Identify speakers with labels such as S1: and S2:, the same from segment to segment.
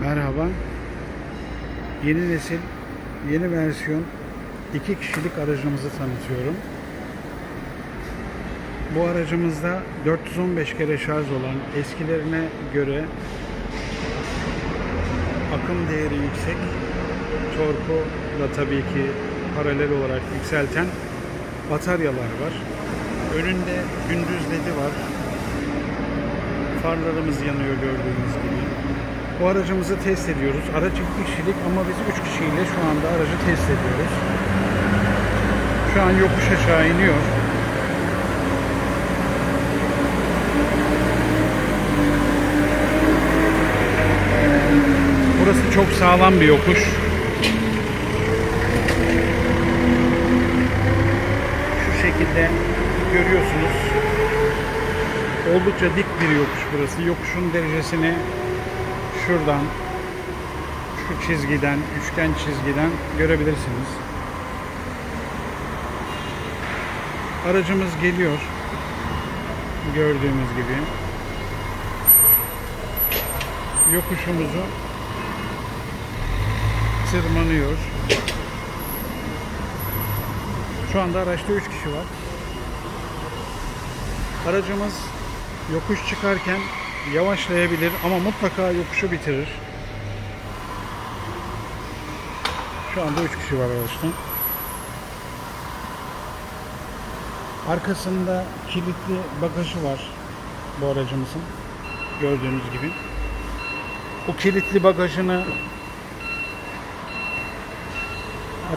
S1: Merhaba. Yeni nesil, yeni versiyon iki kişilik aracımızı tanıtıyorum. Bu aracımızda 415 kere şarj olan eskilerine göre akım değeri yüksek, torku da tabii ki paralel olarak yükselten bataryalar var. Önünde gündüz ledi var. Farlarımız yanıyor gördüğünüz gibi. Bu aracımızı test ediyoruz. Araç iki kişilik ama biz üç kişiyle şu anda aracı test ediyoruz. Şu an yokuş aşağı iniyor. Burası çok sağlam bir yokuş. Şu şekilde görüyorsunuz. Oldukça dik bir yokuş burası. Yokuşun derecesini şuradan şu çizgiden, üçgen çizgiden görebilirsiniz. Aracımız geliyor. Gördüğünüz gibi. Yokuşumuzu tırmanıyor. Şu anda araçta 3 kişi var. Aracımız yokuş çıkarken yavaşlayabilir ama mutlaka yokuşu bitirir. Şu anda 3 kişi var araçta. Arkasında kilitli bagajı var bu aracımızın. Gördüğünüz gibi. Bu kilitli bagajını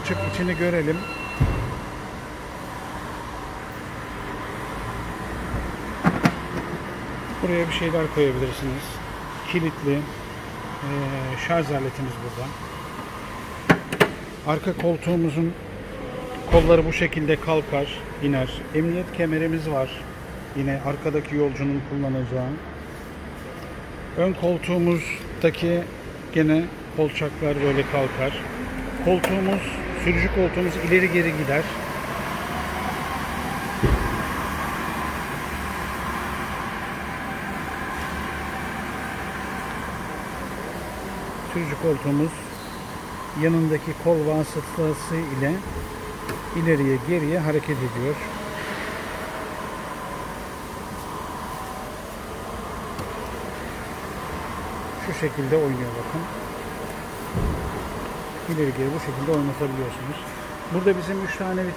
S1: açık içini görelim. Buraya bir şeyler koyabilirsiniz. Kilitli eee, şarj aletimiz burada. Arka koltuğumuzun kolları bu şekilde kalkar, iner. Emniyet kemerimiz var. Yine arkadaki yolcunun kullanacağı. Ön koltuğumuzdaki gene kolçaklar böyle kalkar. Koltuğumuz, sürücü koltuğumuz ileri geri gider. Sürücü koltuğumuz yanındaki kol vasıtası ile ileriye geriye hareket ediyor. Şu şekilde oynuyor bakın. İleri geri bu şekilde oynatabiliyorsunuz. Burada bizim 3 tane vites